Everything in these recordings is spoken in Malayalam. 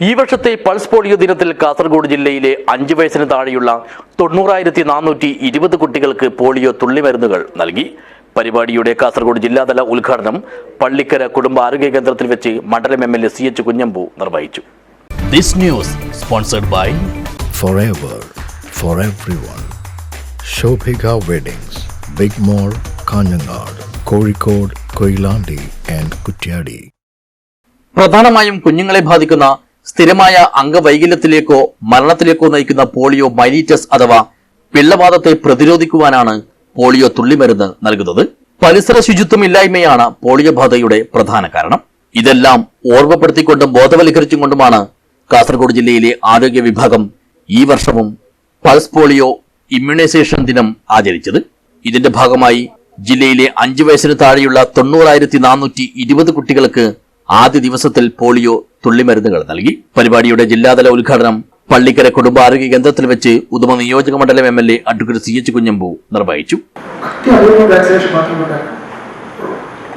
ഈ വർഷത്തെ പൾസ് പോളിയോ ദിനത്തിൽ കാസർഗോഡ് ജില്ലയിലെ അഞ്ച് വയസ്സിന് താഴെയുള്ള തൊണ്ണൂറായിരത്തി നാനൂറ്റി ഇരുപത് കുട്ടികൾക്ക് പോളിയോ തുള്ളിമരുന്നുകൾ നൽകി പരിപാടിയുടെ കാസർഗോഡ് ജില്ലാതല ഉദ്ഘാടനം പള്ളിക്കര കുടുംബ ആരോഗ്യ കേന്ദ്രത്തിൽ വെച്ച് മണ്ഡലം M L A C H Kunhambu നിർവഹിച്ചു This news sponsored by forever for everyone. Shobhika Weddings, Big Mall, Kanyanad, Kozhikode, Koilandi and Kutyadi. പ്രധാനമായും കുഞ്ഞുങ്ങളെ ബാധിക്കുന്ന സ്ഥിരമായ അംഗവൈകല്യത്തിലേക്കോ മരണത്തിലേക്കോ നയിക്കുന്ന പോളിയോ മൈലീറ്റസ് അഥവാ പിള്ളവാദത്തെ പ്രതിരോധിക്കുവാനാണ് പോളിയോ തുള്ളിമരുന്ന് നൽകുന്നത്. പരിസര ശുചിത്വമില്ലായ്മയാണ് പോളിയോ ബാധയുടെ പ്രധാന കാരണം. ഇതെല്ലാം ഓർമ്മപ്പെടുത്തിക്കൊണ്ടും ബോധവൽക്കരിച്ചും കൊണ്ടുമാണ് കാസർഗോഡ് ജില്ലയിലെ ആരോഗ്യ വിഭാഗം ഈ വർഷവും പൾസ് പോളിയോ ഇമ്മ്യൂണൈസേഷൻ ദിനം ആചരിച്ചത്. ഇതിന്റെ ഭാഗമായി ജില്ലയിലെ അഞ്ചു വയസ്സിന് താഴെയുള്ള തൊണ്ണൂറായിരത്തി നാനൂറ്റി ഇരുപത് കുട്ടികൾക്ക് ആദ്യ ദിവസത്തിൽ പോളിയോ തുള്ളിമരുന്നുകൾ നൽകി. പരിപാടിയുടെ ജില്ലാതല ഉദ്ഘാടനം പള്ളിക്കര കുടുംബാരോഗ്യ കേന്ദ്രത്തിൽ വെച്ച് ഉദമ നിയോജക മണ്ഡലം M L A advocate C H Kunhambu നിർവഹിച്ചു.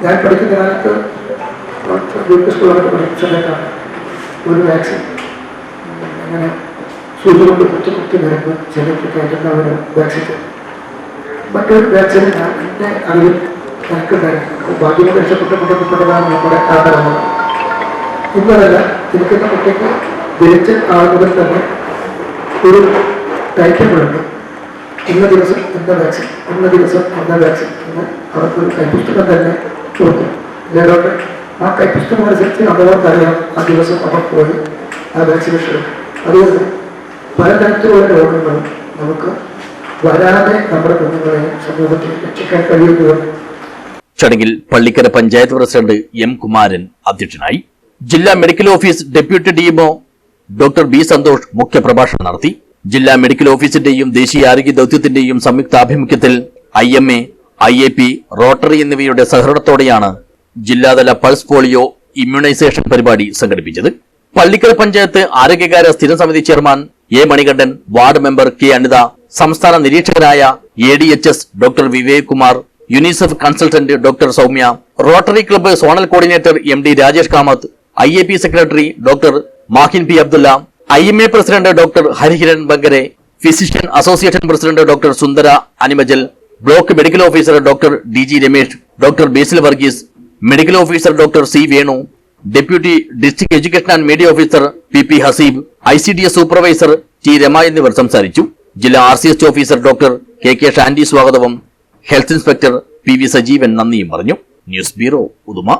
ഞാൻ ഒരു വാക്സിൻ അങ്ങനെ വാക്സിൻ മറ്റൊരു വാക്സിൻ എനിക്കുണ്ടായിരുന്നു ഭാഗ്യം രക്ഷപ്പെട്ടപ്പെട്ടപ്പെട്ടതാണ് നമ്മുടെ ആദരവ് ഇന്നതല്ല ഇരിക്കുന്ന കുട്ടിക്ക് ജനിച്ച ആൾ മുതൽ തന്നെ ഒരു ടൈറ്റബിളുണ്ട് ഇന്ന ദിവസം ഇന്ന വാക്സിൻ ഇന്ന ദിവസം ഇന്ന വാക്സിൻ എന്ന് അവർക്ക് ഒരു കൈപുസ്തകം തന്നെ കൊടുക്കും ഇല്ലാതെ ആ കൈപുസ്തകം അനുസരിച്ച് അവർക്ക് അറിയാം ആ ദിവസം അവർ പോയി ആ വാക്സിനേഷൻ അതുകൊണ്ട് പലതരത്തിലുള്ള രോഗങ്ങളും നമുക്ക് വരാതെ നമ്മുടെ കുഞ്ഞുങ്ങളെ സമൂഹത്തിൽ രക്ഷിക്കാൻ കഴിയുകയുള്ളൂ ചടങ്ങിൽ പള്ളിക്കര പഞ്ചായത്ത് പ്രസിഡന്റ് എം കുമാരൻ അധ്യക്ഷനായി ജില്ലാ medical office deputy DMO doctor B Santhosh മുഖ്യപ്രഭാഷണം നടത്തി. ജില്ലാ മെഡിക്കൽ ഓഫീസിന്റെയും ദേശീയ ആരോഗ്യ ദൌത്യത്തിന്റെയും സംയുക്ത ആഭിമുഖ്യത്തിൽ I M A I A P rotary എന്നിവയുടെ സഹകരണത്തോടെയാണ് ജില്ലാതല പൾസ് പോളിയോ ഇമ്മ്യൂണൈസേഷൻ പരിപാടി സംഘടിപ്പിച്ചത്. പള്ളിക്കര പഞ്ചായത്ത് ആരോഗ്യകാര്യ സ്ഥിരം സമിതി chairman A Manikandan ward member K Anitha സംസ്ഥാന നിരീക്ഷകനായ A D H S doctor Vivek Kumar UNICEF consultant doctor Soumya rotary club zonal coordinator M D Rajesh Kamath I A P secretary doctor Mahin P Abdulla I M A president doctor Hariharan Bankare physician association president doctor Sundara അനിമജൽ block medical officer doctor D G Ramesh doctor Basil Varghese medical officer doctor C Venu deputy district education and media officer P P Haseeb I C D S supervisor T Rama എന്നിവർ സംസാരിച്ചു. ജില്ലാ R C S officer doctor K K Shandy സ്വാഗതവും health inspector P V Sajeevan നന്ദിയും പറഞ്ഞു. News bureau Uduma.